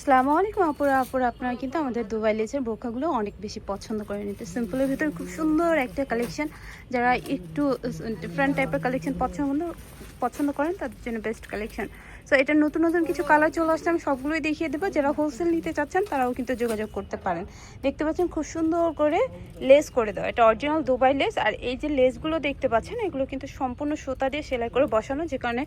আসসালামু আলাইকুম আপুরা আপুরা আপনারা কিন্তু আমাদের দুবাই লেজের বোরখাগুলো অনেক বেশি পছন্দ করে নিতে। সিম্পলের ভিতরে খুব সুন্দর একটা কালেকশন যারা একটু ডিফারেন্ট টাইপের কালেকশন পছন্দ পছন্দ করেন, তাদের জন্য বেস্ট কালেকশন সো এটা নতুন নতুন কিছু কালার চলে আসছে আমি সবগুলোই দেখিয়ে দেবো। যারা হোলসেল নিতে চাচ্ছেন, তারাও কিন্তু যোগাযোগ করতে পারেন। দেখতে পাচ্ছেন খুব সুন্দর করে লেস করে দেওয়া। এটা অরিজিনাল দুবাই লেস আর এই যে লেসগুলো দেখতে পাচ্ছেন, এগুলো কিন্তু সম্পূর্ণ সুতা দিয়ে সেলাই করে বসানো, যে কারণে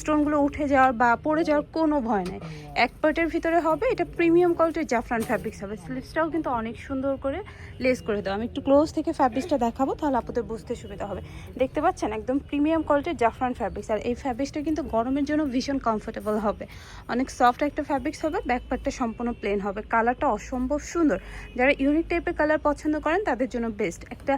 স্টোনগুলো উঠে যাওয়ার বা পড়ে যাওয়ার কোনো ভয় নেই। এক পার্টের ভিতরে হবে, এটা প্রিমিয়াম কোয়ালিটির জাফরান ফ্যাব্রিক্স হবে। স্লিপসটাও কিন্তু অনেক সুন্দর করে লেস করে দেওয়া। আমি একটু ক্লোজ থেকে ফ্যাব্রিক্সটা দেখাবো, তাহলে আপনাদের বুঝতে সুবিধা হবে। দেখতে পাচ্ছেন, একদম প্রিমিয়াম কোয়ালিটির জাফরান ফ্যাব্রিক্স আর এই ফ্যাব্রিক্সটা কিন্তু গরমের জন্য ভীষণ কমফোর্টেবল হবে। অনেক সফট একটা ফ্যাব্রিক্স হবে ব্যাক পার্টটা সম্পূর্ণ প্লেন হবে। কালারটা অসম্ভব সুন্দর। যারা ইউনিক টাইপের কালার পছন্দ করেন, তাদের জন্য বেস্ট একটা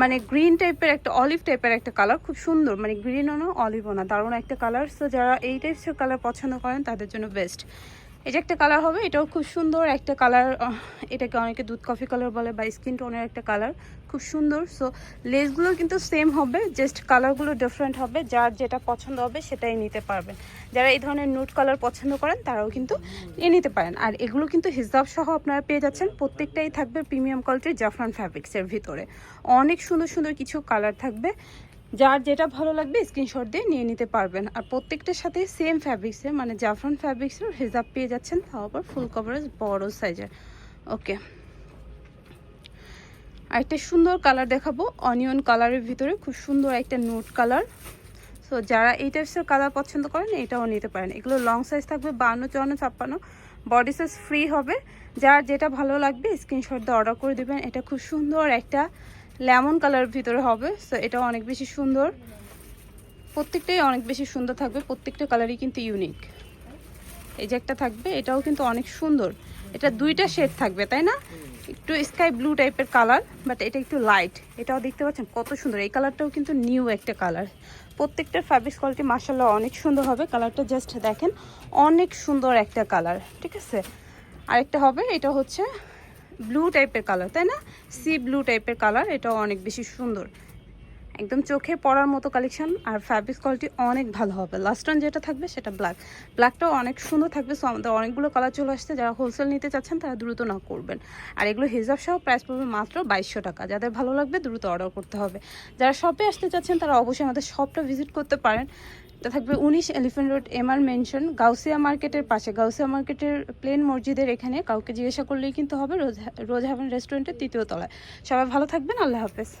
মানে গ্রিন টাইপের একটা অলিভ টাইপের একটা কালার খুব সুন্দর। মানে গ্রিনও না অলিভও না। দারুণ একটা কালার সো যারা এই টাইপসের কালার পছন্দ করেন, তাদের জন্য বেস্ট যে একটা কালার হবে, এটাও খুব সুন্দর একটা কালার এটাকে অনেকে দুধ কফি কালার বলে বা স্কিন টোনের একটা কালার খুব সুন্দর। সো লেসগুলো কিন্তু সেম হবে জাস্ট কালারগুলো ডিফারেন্ট হবে, যার যেটা পছন্দ হবে সেটাই নিতে পারবেন। যারা এই ধরনের নুট কালার পছন্দ করেন, তারাও কিন্তু নিয়ে নিতে পারেন। আর এগুলো কিন্তু হিজাব সহ আপনারা পেয়ে যাচ্ছেন, প্রত্যেকটাই থাকবে প্রিমিয়াম কোয়ালিটির জাফরান ফ্যাব্রিক্সের ভিতরে। অনেক সুন্দর সুন্দর কিছু কালার থাকবে। যার যেটা ভালো লাগবে স্ক্রিনশট দিয়ে নিয়ে নিতে পারবেন। আর প্রত্যেকটার সাথে সেম ফ্যাব্রিক্সে মানে জাফরান ফ্যাব্রিক্সের হিজাব পেয়ে যাচ্ছেন, তাও আবার ফুল কভারেজ বড় সাইজের ওকে আর একটা সুন্দর কালার দেখাবো অনিয়ন কালারের ভিতরে, খুব সুন্দর একটা নোট কালার সো যারা এই টাইপসের কালার পছন্দ করেন, এটাও নিতে পারেন। এগুলো লং সাইজ থাকবে বান্ন, চুয়ান্ন, ছাপ্পান্ন। বডি সাইজ ফ্রি হবে। যার যেটা ভালো লাগবে স্ক্রিনশট দিয়ে অর্ডার করে দেবেন। এটা খুব সুন্দর একটা লেমন কালার ভিতরে হবে সো এটা অনেক বেশি সুন্দর। প্রত্যেকটাই অনেক বেশি সুন্দর থাকবে, প্রত্যেকটা কালারই কিন্তু ইউনিক এই যে একটা থাকবে, এটাও কিন্তু অনেক সুন্দর। এটা দুইটা শেড থাকবে, তাই না? একটু স্কাই ব্লু টাইপের কালার বাট এটা একটু লাইট এটাও দেখতে পাচ্ছেন কত সুন্দর। এই কালারটাও কিন্তু নিউ একটা কালার প্রত্যেকটা ফ্যাব্রিক্স কোয়ালিটি মার্শাল্লাহ অনেক সুন্দর হবে। কালারটা জাস্ট দেখেন, অনেক সুন্দর একটা কালার ঠিক আছে? আরেকটা হবে, এটা হচ্ছে ব্লু টাইপের কালার তাই না? সি ব্লু টাইপের কালার এটা অনেক বেশি সুন্দর। একদম চোখে পড়ার মতো কালেকশন আর ফ্যাব্রিক কোয়ালিটি অনেক ভালো হবে। লাস্ট ওয়ান যেটা থাকবে সেটা ব্ল্যাক ব্ল্যাকটাও অনেক সুন্দর থাকবে সো আমাদের অনেকগুলো কালার চলে আসছে। যারা হোলসেল নিতে চাচ্ছেন, তারা দ্রুত না করবেন। আর এগুলো হিসাব সহ প্রাইস পড়বে মাত্র বাইশশো টাকা। যাদের ভালো লাগবে, দ্রুত অর্ডার করতে হবে। যারা শপে আসতে চাচ্ছেন, তারা অবশ্যই আমাদের শপটা ভিজিট করতে পারেন। এটা থাকবে উনিশ elephant road MR mansion, Gausia মার্কেটের পাশে। গাউসিয়া মার্কেটের প্লেন মসজিদের এখানে কাউকে জিজ্ঞাসা করলেই কিন্তু হবে, রোজ রোজ হ্যাভেন রেস্টুরেন্টের তৃতীয় তলায়। সবাই ভালো থাকবেন, আল্লাহ হাফেজ।